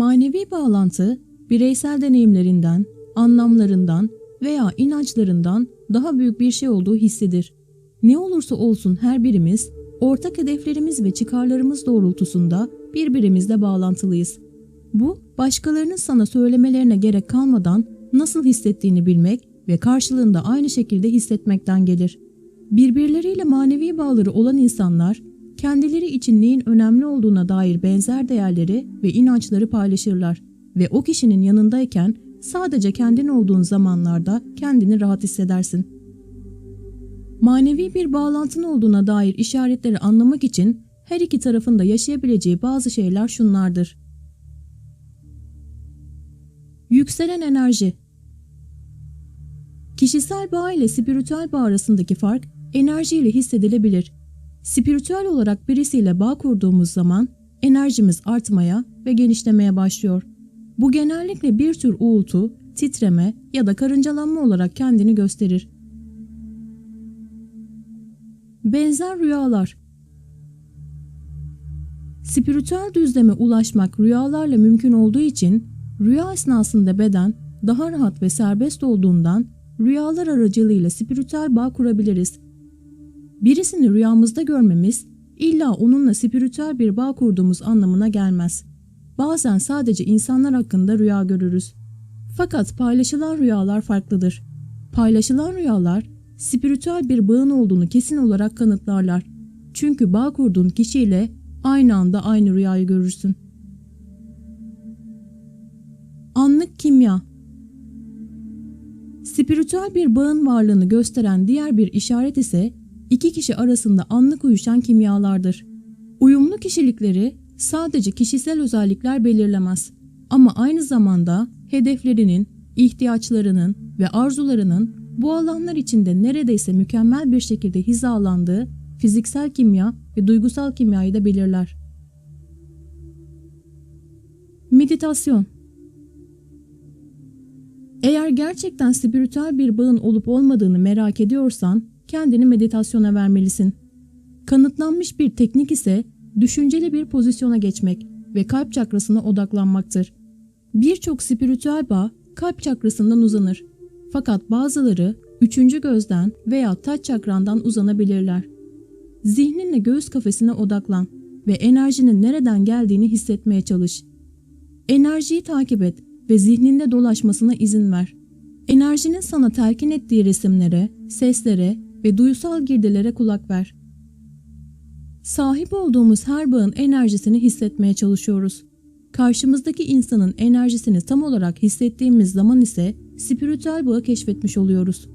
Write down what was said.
Manevi bağlantı, bireysel deneyimlerinden, anlamlarından veya inançlarından daha büyük bir şey olduğu hissidir. Ne olursa olsun her birimiz, ortak hedeflerimiz ve çıkarlarımız doğrultusunda birbirimizle bağlantılıyız. Bu, başkalarının sana söylemelerine gerek kalmadan nasıl hissettiğini bilmek ve karşılığında aynı şekilde hissetmekten gelir. Birbirleriyle manevi bağları olan insanlar, kendileri için neyin önemli olduğuna dair benzer değerleri ve inançları paylaşırlar ve o kişinin yanındayken sadece kendin olduğun zamanlarda kendini rahat hissedersin. Manevi bir bağlantın olduğuna dair işaretleri anlamak için her iki tarafında yaşayabileceği bazı şeyler şunlardır. Yükselen enerji Kişisel bağ ile spiritüel bağ arasındaki fark enerjiyle hissedilebilir. Spiritüel olarak birisiyle bağ kurduğumuz zaman enerjimiz artmaya ve genişlemeye başlıyor. Bu genellikle bir tür uğultu, titreme ya da karıncalanma olarak kendini gösterir. Benzer rüyalar Spiritüel düzleme ulaşmak rüyalarla mümkün olduğu için rüya esnasında beden daha rahat ve serbest olduğundan rüyalar aracılığıyla spiritüel bağ kurabiliriz. Birisini rüyamızda görmemiz illa onunla spiritüel bir bağ kurduğumuz anlamına gelmez. Bazen sadece insanlar hakkında rüya görürüz. Fakat paylaşılan rüyalar farklıdır. Paylaşılan rüyalar spiritüel bir bağın olduğunu kesin olarak kanıtlarlar. Çünkü bağ kurduğun kişiyle aynı anda aynı rüyayı görürsün. Anlık kimya Spiritüel bir bağın varlığını gösteren diğer bir işaret ise iki kişi arasında anlık uyuşan kimyalardır. Uyumlu kişilikleri sadece kişisel özellikler belirlemez ama aynı zamanda hedeflerinin, ihtiyaçlarının ve arzularının bu alanlar içinde neredeyse mükemmel bir şekilde hizalandığı fiziksel kimya ve duygusal kimyayı da belirler. Meditasyon Eğer gerçekten spiritüel bir bağın olup olmadığını merak ediyorsan kendini meditasyona vermelisin. Kanıtlanmış bir teknik ise düşünceli bir pozisyona geçmek ve kalp çakrasına odaklanmaktır. Birçok spiritüel bağ kalp çakrasından uzanır. Fakat bazıları üçüncü gözden veya taç çakrandan uzanabilirler. Zihninle göğüs kafesine odaklan ve enerjinin nereden geldiğini hissetmeye çalış. Enerjiyi takip et ve zihninde dolaşmasına izin ver. Enerjinin sana telkin ettiği resimlere, seslere ve duysal girdilere kulak ver. Sahip olduğumuz her bağın enerjisini hissetmeye çalışıyoruz. Karşımızdaki insanın enerjisini tam olarak hissettiğimiz zaman ise spiritüel bağı keşfetmiş oluyoruz.